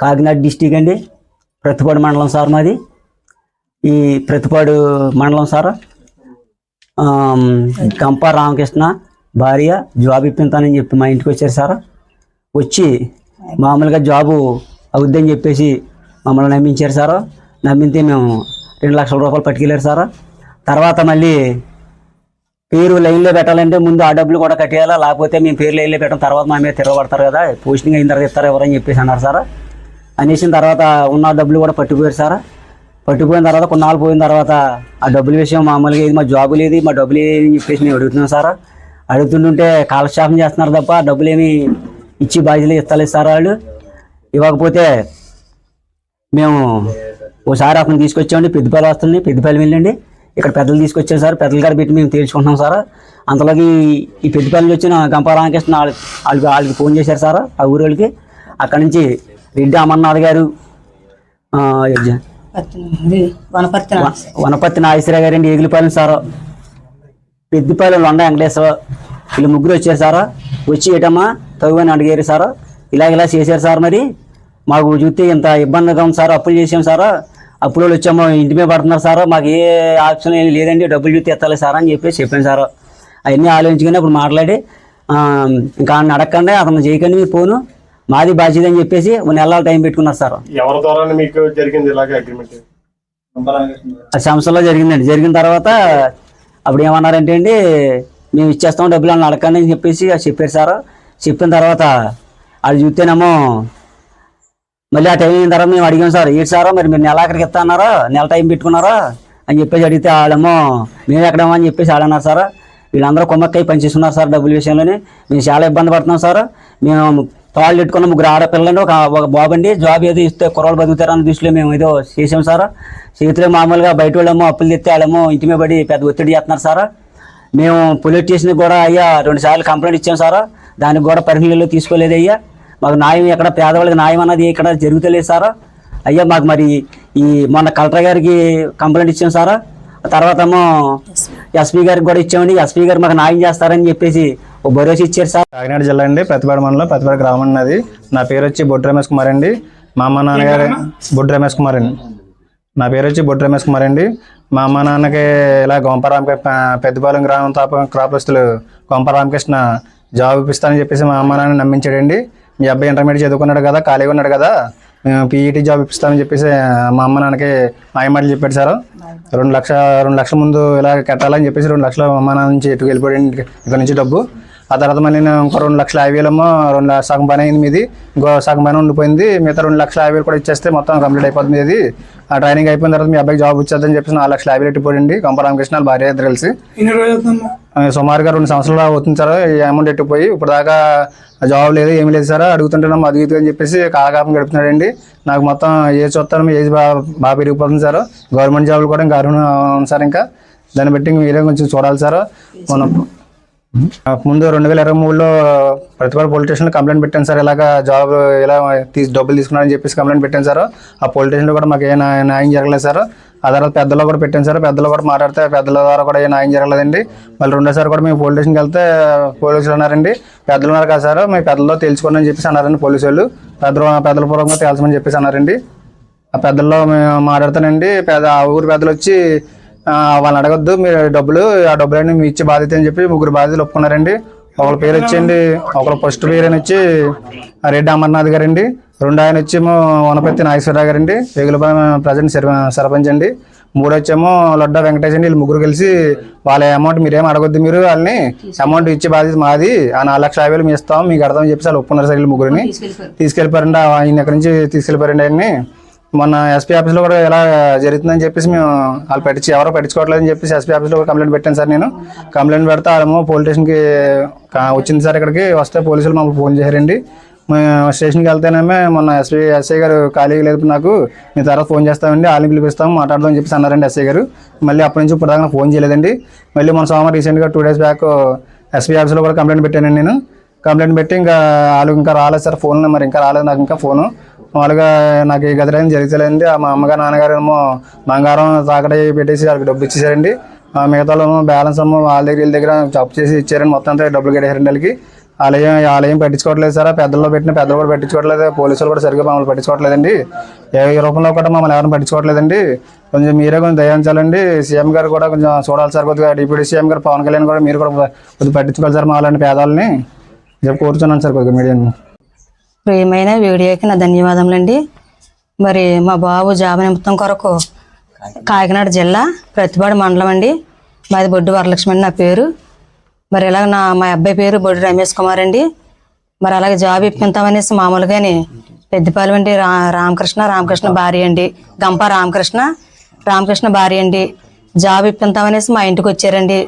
Kakinada district అండి. ప్రతిపాడు మండలం sir మాది. ఈ ప్రతిపాడు మండలం సార్ కంప రామకృష్ణ భార్య జాబ్ ఇప్పింతానని చెప్పి మా ఇంటికి వచ్చారు సార్. వచ్చి మామూలుగా జాబు అవుద్దని చెప్పేసి మమ్మల్ని నమ్మించారు సార్. నమ్మితే మేము రెండు లక్షల రూపాయలు పట్టుకెళ్ళారు సార్. తర్వాత మళ్ళీ పేరు లైన్లో పెట్టాలంటే ముందు ఆ డబ్బులు కూడా కట్టేయాలా? లేకపోతే మేము పేరు లైన్లో పెట్టడం తర్వాత మా మీద తిరగబడతారు కదా? పోస్టింగ్ అయిన తర్వాత ఇస్తారు ఎవరని చెప్పేసి అన్నారు సార్. అనేసిన తర్వాత ఉన్న డబ్బులు కూడా పట్టుకుపోయారు సార్. పట్టుకుపోయిన తర్వాత కొన్నాళ్ళు పోయిన తర్వాత ఆ డబ్బుల విషయం మామూలుగా ఇది మా జాబు లేదు మా డబ్బులు ఏది చెప్పేసి మేము అడుగుతున్నాం సార్. అడుగుతుంటుంటే కాలక్షేపం చేస్తున్నారు తప్ప డబ్బులు ఏమి ఇచ్చి బాధ్యతలు ఇస్తలేదు సార్ వాళ్ళు. ఇవ్వకపోతే మేము ఓసారి అతను తీసుకొచ్చామండి పెద్దపల్లి వస్తుంది పెద్దపల్లి వెళ్ళండి. ఇక్కడ పెద్దలు తీసుకొచ్చారు సార్ పెద్దల గారు పెట్టి మేము తేల్చుకుంటున్నాం సార్. అంతలోకి ఈ పెద్దపల్లి వచ్చిన గంప రామకృష్ణ వాళ్ళ- వాళ్ళకి వాళ్ళకి ఫోన్ చేశారు సార్ ఆ ఊరి వాళ్ళకి అక్కడి నుంచి రెడ్డి అమర్నాథ్ గారు వనపర్తి వ- వనపర్తి నాగేశ్వర గారు అండి ఏగులపాలెం సార్. పెద్దపాలెం లొండ వెంకటేశ్వర వీళ్ళు ముగ్గురు వచ్చారు సార్. వచ్చి ఏటమ్మా తగు అని అడిగారు సార్. ఇలా ఇలా చేశారు సార్ మరి. మాకు చూస్తే ఇంత ఇబ్బందిగా ఉంది సార్ అప్పులు చేసాం సార్. అప్పులు వాళ్ళు వచ్చాము ఇంటి మీద పడుతున్నారు సార్. మాకు ఏ ఆప్షన్ ఏం లేదండి. డబ్బులు చూస్తే ఎత్తాలి సార్ అని చెప్పేసి చెప్పాను సార్. అవన్నీ ఆలోచించుకుని అప్పుడు మాట్లాడి ఇంకా ఆయన అడగకండి అతను చేయకండి మీరు ఫోను మాది బాధ్యత అని చెప్పేసి ఒక నెలల టైం పెట్టుకున్నారు సార్. ఎవరి ద్వారా మీకు జరిగింది ఇలాగ అగ్రిమెంట్ సంస్థలో జరిగిందండి. జరిగిన తర్వాత అప్పుడు ఏమన్నారంటే అండి మేము ఇచ్చేస్తాం డబ్బులు అని అడగండి అని చెప్పేసి అది చెప్పారు సార్. చెప్పిన తర్వాత వాళ్ళు చూస్తేనేమో మళ్ళీ ఆ టైం అయిన తర్వాత మేము అడిగాం సార్ ఏంటి సార్? మరి మీరు నెల అక్కడికి ఇస్తా అన్నారా? నెల టైం పెట్టుకున్నారా? అని చెప్పేసి అడిగితే వాళ్ళేమో మేము ఎక్కడేమో అని చెప్పేసి వాళ్ళన్నారు సార్ వీళ్ళందరూ కొమ్మక్కై పనిచేస్తున్నారు సార్ డబ్బుల విషయంలోనే. మేము చాలా ఇబ్బంది పడుతున్నాం సార్. మేము తాళ్ళు పెట్టుకున్న ముగ్గురు ఆడపిల్లని ఒక ఒక బాబు జాబ్ ఏదో ఇస్తే కుర్రలు బతుకుతారన్న దృష్టిలో మేము ఏదో చేసాం సార్. చేతిలో మామూలుగా బయట వాళ్ళేమో అప్పులు తెస్తే వాళ్ళేమో ఇంటి మీద పడి పెద్ద ఒత్తిడి చేస్తున్నారు సార్. మేము పోలీస్ స్టేషన్కి కూడా అయ్యా రెండు సార్లు కంప్లైంట్ ఇచ్చాం సార్. దానికి కూడా పరిగణలో తీసుకోలేదు అయ్యా. మాకు న్యాయం ఎక్కడ పేదవాళ్ళకి న్యాయం అన్నది ఇక్కడ జరుగుతలేదు సార్. అయ్యా మాకు మరి ఈ మొన్న కలెక్టర్ గారికి కంప్లైంట్ ఇచ్చాం సార్. తర్వాత ఏమో ఎస్పీ గారికి కూడా ఇచ్చామండి. ఎస్పీ గారు మాకు న్యాయం చేస్తారని చెప్పేసి ఓ భరోసా ఇచ్చారు సార్. కాకినాడ జిల్లా అండి ప్రతిపాడు మండలం ప్రతిపాడు గ్రామం అన్నది నా పేరు వచ్చి బొడ్డు రమేష్ కుమార్ అండి. మా అమ్మ నాన్నగారు బొడ్డు రమేష్ కుమార్ అండి. నా పేరు వచ్చి బొడ్డు రమేష్ కుమార్ అండి. మా అమ్మ నాన్నకి ఇలా గొంపరామ పెద్దపాలెం గ్రామం తాప క్రాపస్తులు గొంప రామకృష్ణ జాబ్ ఇప్పిస్తానని చెప్పేసి మా అమ్మ నాన్న నమ్మించాడండి. మీ అబ్బాయి ఇంటర్మీడియట్ చదువుకున్నాడు కదా ఖాళీగా ఉన్నాడు కదా మేము పీఈటీ జాబ్ ఇప్పిస్తామని చెప్పేసి మా అమ్మ నాన్నకి మాయమాటలు చెప్పాడు సార్. రెండు లక్ష రెండు లక్షల ముందు ఇలా కట్టాలని చెప్పేసి రెండు లక్షలు అమ్మ నాన్న నుంచి ఎటు వెళ్ళిపోయాడు ఇక్కడ నుంచి డబ్బు. ఆ తర్వాత మళ్ళీ నేను ఇంకో రెండు లక్షల యాభై రెండు సగం పని అయింది మీది. ఇంకో సగం పని ఉండిపోయింది. మిగతా రెండు లక్షల యాభై కూడా ఇచ్చేస్తే మొత్తం కంప్లీట్ అయిపోతుంది మీది. ఆ ట్రైనింగ్ అయిపోయిన తర్వాత మీ అబ్బాయికి జాబ్ వచ్చేద్దని చెప్పేసి నాలుగు లక్షల యాభై వేలు ఎట్టిపోయింది గంప రామకృష్ణ భార్య ఇద్దరు కలిసి. సుమారుగా రెండు సంవత్సరాలు అవుతుంది సార్. ఈ అమౌంట్ ఎట్టుకుపోయి ఇప్పుడు దాకా జాబ్ లేదు ఏమి లేదు సార్. అడుగుతుంటున్నాం అది ఇది అని చెప్పేసి కాలకాపం గడుపుతున్నాడండి. నాకు మొత్తం ఏజ్ చూస్తాను ఏజ్ బాగా బాగా పెరిగిపోతుంది సార్. గవర్నమెంట్ జాబ్లు కూడా ఇంకా అర్హులు సార్ ఇంకా. దాన్ని బట్టి మీరే కొంచెం చూడాలి సార్. మనం ముందు రెండు వేల ఇరవై మూడులో ప్రతిపాడు పోలీస్ స్టేషన్లో కంప్లైంట్ పెట్టాను సార్. ఇలాగా జాబ్ ఇలా తీసి డబ్బులు తీసుకున్నారని చెప్పేసి కంప్లైంట్ పెట్టాను సార్. ఆ పోలీస్ స్టేషన్లో కూడా మాకు ఏ న్యాయం జరగలేదు సార్. ఆ తర్వాత పెద్దలో కూడా పెట్టాను సార్. పెద్దలో కూడా మాట్లాడితే పెద్దల ద్వారా కూడా ఏ న్యాయం జరగలేదండి. మళ్ళీ రెండోసారి కూడా మేము పోలీస్ స్టేషన్కి వెళ్తే పోలీసులు ఉన్నారండి పెద్దలు ఉన్నారు కదా సార్ మీ పెద్దలో తెలుసుకోండి అని చెప్పేసి అన్నారండి పోలీసు వాళ్ళు పెద్దలు పెద్దల పూర్వకంగా తేల్చమని చెప్పేసి అన్నారండి. ఆ పెద్దల్లో మేము మాట్లాడతానండి. పెద్ద ఆ ఊరు పెద్దలు వచ్చి వాళ్ళని అడగొద్దు. మీరు డబ్బులు ఆ డబ్బులన్నీ మీ ఇచ్చే బాధ్యత అని చెప్పి ముగ్గురు బాధ్యతలు ఒప్పుకున్నారండి. ఒకళ్ళ పేరు వచ్చండి ఒకళ్ళ ఫస్ట్ పేరు అని వచ్చి రెడ్డి అమర్నాథ్ గారండి. రెండు ఆయన వచ్చేమో వనపర్తి నాగేశ్వరరావు గారండి. వేగులపాలెం ప్రజెంట్ సర్పంచ్ అండి. మూడు వచ్చేమో లడ్డా వెంకటేష్ అండి. వీళ్ళు ముగ్గురు కలిసి వాళ్ళ అమౌంట్ మీరేం అడగొద్దు మీరు. వాళ్ళని అమౌంట్ ఇచ్చే బాధ్యత మాది. ఆ నాలుగు లక్షల యాభై వేలు మీ ఇస్తాం. మీకు అర్థం చెప్పి వాళ్ళు ఒప్పుకున్నారు సార్ వీళ్ళు ముగ్గురిని. తీసుకెళ్ళిపోయారండి. ఆయన ఎక్కడి నుంచి తీసుకెళ్ళిపోయారండి ఆయన్ని? మొన్న ఎస్పీ ఆఫీస్లో కూడా ఎలా జరుగుతుందని చెప్పేసి మేము వాళ్ళు పెట్టించి ఎవరో పెట్టించుకోవట్లేదని చెప్పేసి ఎస్పీ ఆఫీస్లో కంప్లైంట్ పెట్టాను సార్ నేను. కంప్లైంట్ పెడితే వాళ్ళేమో పోలీస్ స్టేషన్కి వచ్చింది సార్ ఇక్కడికి. వస్తే పోలీసులు మమ్మల్ని ఫోన్ చేశారండి. మేము స్టేషన్కి వెళ్తేనేమే మొన్న ఎస్పీ ఎస్ఐ గారు ఖాళీగా లేదు నాకు. మీ తర్వాత ఫోన్ చేస్తామండి వాళ్ళని పిలిపిస్తాం మాట్లాడదాం అని చెప్పేసి అన్నారండి ఎస్ఐ గారు. మళ్ళీ అప్పటి నుంచి ఇప్పుడు దాకా ఫోన్ చేయలేదండి. మళ్ళీ మన సోమవారం రీసెంట్గా టూ డేస్ బ్యాక్ ఎస్పీ ఆఫీస్లో కూడా కంప్లైంట్ పెట్టానండి నేను. కంప్లైంట్ పెట్టి ఇంకా వాళ్ళు ఇంకా రాలేదు సార్ ఫోన్ నెంబర్ ఇంకా రాలేదు నాకు ఇంకా ఫోను మామూలుగా నాకు ఈ గదిలో జరుగుతలేదండి. మా అమ్మగారు నాన్నగారు ఏమో బంగారం తాకడ పెట్టేసి వాళ్ళకి డబ్బు ఇచ్చేసారండి. ఆ మిగతా వాళ్ళు బ్యాలెన్స్ అమ్మ వాళ్ళ దగ్గర వీళ్ళ దగ్గర అప్పు చేసి ఇచ్చారండి. మొత్తం అంతా డబ్బులు కట్టేసారండి వాళ్ళకి. ఆలయం ఆలయం పట్టించుకోవట్లేదు సార్. పెద్దల్లో పెట్టిన పెద్దలు కూడా పట్టించుకోవట్లేదు. పోలీసులు కూడా సరిగ్గా మమ్మల్ని పట్టించుకోవట్లేదండి. ఏ రూపంలో కూడా మమ్మల్ని ఎవరిని పట్టించుకోవట్లేదండి. కొంచెం మీరే కొంచెం దయించాలండి. సీఎం గారు కూడా కొంచెం చూడాలి సార్. కొద్దిగా డిప్యూటీ సీఎం గారు పవన్ కళ్యాణ్ కూడా మీరు కూడా కొద్దిగా పట్టించుకోవాలి సార్ మా అలాంటి పేదాలని చెప్పి సార్ కొద్దిగా మీడియాని. ప్రియమైన వీడియోకి నా ధన్యవాదములండి. మరి మా బాబు జాబ్ నిమిత్తం కొరకు కాకినాడ జిల్లా ప్రతిపాడు మండలం అండి. మాది బొడ్డు వరలక్ష్మి అండి నా పేరు. మరి ఇలాగ నా మా అబ్బాయి పేరు బొడ్డు రమేష్ కుమార్ అండి. మరి అలాగే జాబ్ ఇప్పిస్తామనేసి మామూలుగానే పెద్దపాలెం అండి రా రామకృష్ణ రామకృష్ణ భార్య అండి. గంప రామకృష్ణ రామకృష్ణ భార్య అండి. జాబ్ ఇప్పిస్తామనేసి మా ఇంటికి వచ్చారండి.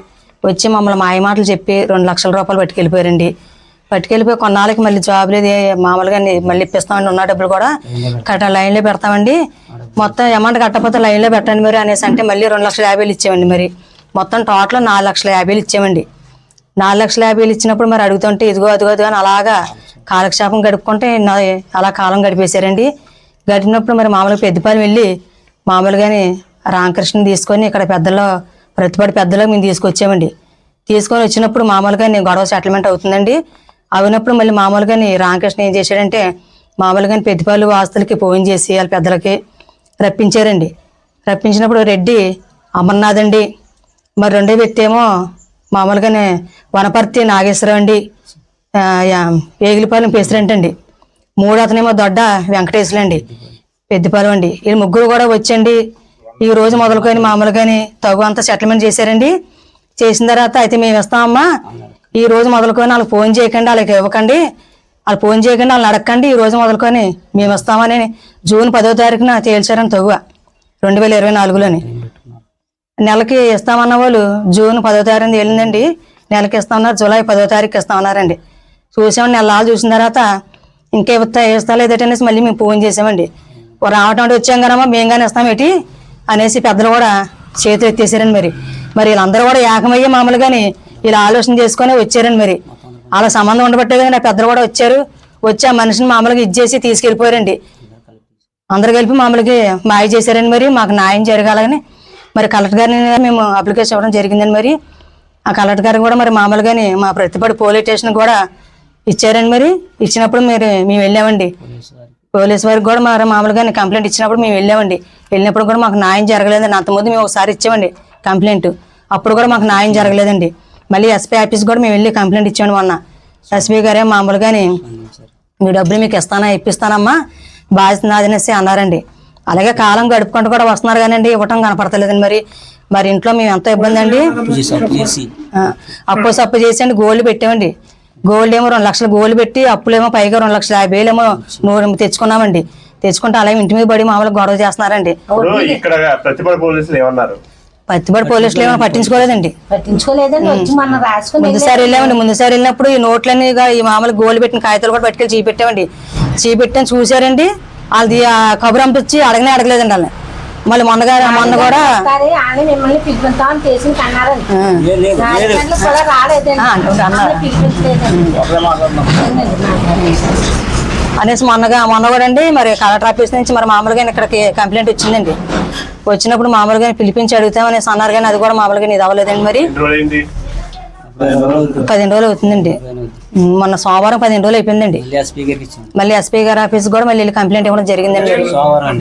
వచ్చి మమ్మల్ని మాయమాటలు చెప్పి రెండు లక్షల రూపాయలు పట్టుకెళ్ళిపోయారండి. పట్టుకెళ్ళిపోయి కొన్నాళ్ళకి మళ్ళీ జాబ్ లేదు మామూలుగా మళ్ళీ ఇప్పిస్తామండి ఉన్న డబ్బులు కూడా కట్ట లైన్లో పెడతామండి. మొత్తం అమౌంట్ కట్టకపోతే లైన్లో పెట్టండి మరి అనేసి అంటే మళ్ళీ రెండు లక్షల యాభైలు ఇచ్చామండి మరి. మొత్తం టోటల్ నాలుగు లక్షల యాభైలు ఇచ్చామండి నాలుగు లక్షల యాభైలు ఇచ్చినప్పుడు మరి అడుగుతుంటే ఇదిగో అదిగో అదిగో అని అలాగా కాలక్షేపం గడుపుకుంటే నా- అలా కాలం గడిపేశారండి. గడిపినప్పుడు మరి మామూలుగా పెద్దపాలెం వెళ్ళి మామూలుగానే రామకృష్ణ తీసుకొని ఇక్కడ పెద్దలో ప్రతిపాటి పెద్దలో మేము తీసుకొచ్చామండి. తీసుకొని వచ్చినప్పుడు మామూలుగా నేను గొడవ సెటిల్మెంట్ అవుతుందండి. అవినప్పుడు మళ్ళీ మామూలుగాని రామకృష్ణ ఏం చేశాడంటే మామూలుగాని పెద్దపాలు ఆస్తులకి ఫోన్ చేసి వాళ్ళ పెద్దలకి రప్పించారండి. రప్పించినప్పుడు రెడ్డి అమర్నాథ్ అండి మరి రెండో వ్యక్తి ఏమో మామూలుగానే వనపర్తి నాగేశ్వరం అండి ఏగిలిపాలెం ప్రెసిడెంట్ అండి. మూడో అతనేమో దొడ్డ వెంకటేశ్వర అండి పెద్దపాలెం అండి. ఈ ముగ్గురు కూడా వచ్చండి. ఈ రోజు మొదలుకొని మామూలుగాని తగు అంతా సెటిల్మెంట్ చేశారండి. చేసిన తర్వాత అయితే మేము ఇస్తామమ్మా. ఈ రోజు మొదలుకొని వాళ్ళకి ఫోన్ చేయకండి వాళ్ళకి ఇవ్వకండి. వాళ్ళు ఫోన్ చేయకండి వాళ్ళని అడగకండి ఈ రోజు మొదలుకొని మేము ఇస్తామని జూన్ పదో తారీఖున తేల్చారని తగువ. రెండు వేల ఇరవై నాలుగులోని. నెలకి ఇస్తామన్న వాళ్ళు జూన్ పదో తారీఖు వెళ్ళిందండి నెలకి ఇస్తామన్నారు జూలై పదో తారీఖు ఇస్తామన్నారండి. చూసామండి నెలలు చూసిన తర్వాత ఇంకా ఇస్తా ఇస్తా లేదట అనేసి మళ్ళీ మేము ఫోన్ చేసామండి. రావటం అంటే వచ్చాం కదమ్మా మేము కానీ ఇస్తాం ఏంటి అనేసి పెద్దలు కూడా చేతులు ఎత్తేసారండి మరి. మరి వీళ్ళందరూ కూడా ఏకమయ్యి మామూలుగాని ఇలా ఆలోచన చేసుకొని వచ్చారండి మరి. అలా సంబంధం ఉండబట్టే కదా నా పెద్దలు కూడా వచ్చారు. వచ్చి ఆ మనిషిని మామూలుగా ఇచ్చేసి తీసుకెళ్ళిపోయారండి. అందరు కలిపి మామూలుగా మాయ చేశారని మరి మాకు న్యాయం జరగాలని మరి కలెక్టర్ గారిని మేము అప్లికేషన్ ఇవ్వడం జరిగిందని మరి ఆ కలెక్టర్ గారు కూడా మరి మామూలుగానే మా ప్రతిపడి పోలీస్ స్టేషన్ కూడా ఇచ్చారండి మరి ఇచ్చినప్పుడు మీరు మేము వెళ్ళామండి. పోలీస్ వారికి కూడా మరి మామూలుగానే కంప్లైంట్ ఇచ్చినప్పుడు మేము వెళ్ళామండి. వెళ్ళినప్పుడు కూడా మాకు న్యాయం జరగలేదండి. అంతకుముందు మేము ఒకసారి ఇచ్చామండి కంప్లైంట్. అప్పుడు కూడా మాకు న్యాయం జరగలేదండి. మళ్ళీ ఎస్పీ ఆఫీస్ కూడా మేము వెళ్ళి కంప్లైంట్ ఇచ్చామండి మొన్న ఎస్పీ గారే మామూలుగానే మీ డబ్బులు మీకు ఇస్తానా ఇప్పిస్తానమ్మా. బాధ్యత నాదనేసి అన్నారండి. అలాగే కాలం గడుపుకుంటూ కూడా వస్తున్నారు కానండి ఇవ్వటం కనపడతలేదండి మరి. మరి ఇంట్లో మేము ఎంత ఇబ్బంది అండి. అప్పు సప్పు చేసి గోల్డ్ పెట్టామండి. గోల్డ్ ఏమో రెండు లక్షలు గోల్డ్ పెట్టి అప్పులేమో పైగా రెండు లక్షల యాభై వేలు ఏమో నూరు తెచ్చుకున్నామండి. తెచ్చుకుంటే అలాగే ఇంటి మీద పడి మామూలుగా గొడవ చేస్తున్నారండి. ఇక్కడ పోలీసులు ఏమన్నారు? పత్తిపడి పోలీసులు ఏమైనా పట్టించుకోలేదండి. పట్టించుకోలేదండి వచ్చి రాసుకుని ముందుసారి వెళ్ళామండి ముందుసారి వెళ్ళినప్పుడు ఈ నోట్లన్నీ ఇక ఈ మామూలు గోలు పెట్టిన కాగితాలు కూడా పట్టుకెళ్ళి చీపెట్టామండి. చీపెట్టని చూశారండి. వాళ్ళది ఆ కబురు పంపించి అడగనే అడగలేదండి వాళ్ళని. మళ్ళీ మొన్నగా మొన్న కూడా రాలేదండి. అనేసి మొన్నగా మొన్న కూడా అండి మరి కలెక్టర్ ఆఫీస్ నుంచి మరి మామూలుగా ఇక్కడికి కంప్లైంట్ వచ్చిందండి. వచ్చినప్పుడు మామూలుగా పిలిపించి అడుగుతామనేసి అన్నారు కానీ అది కూడా మామూలుగా ఇది అవ్వలేదండి మరి. పదిహేను రోజులు అవుతుందండి. మొన్న సోమవారం పదిహేను రోజులు అయిపోయిందండి. మళ్ళీ ఎస్పీ గారి ఆఫీస్ కూడా మళ్ళీ వెళ్ళి కంప్లైంట్ ఇవ్వడం జరిగిందండి. సోమవారం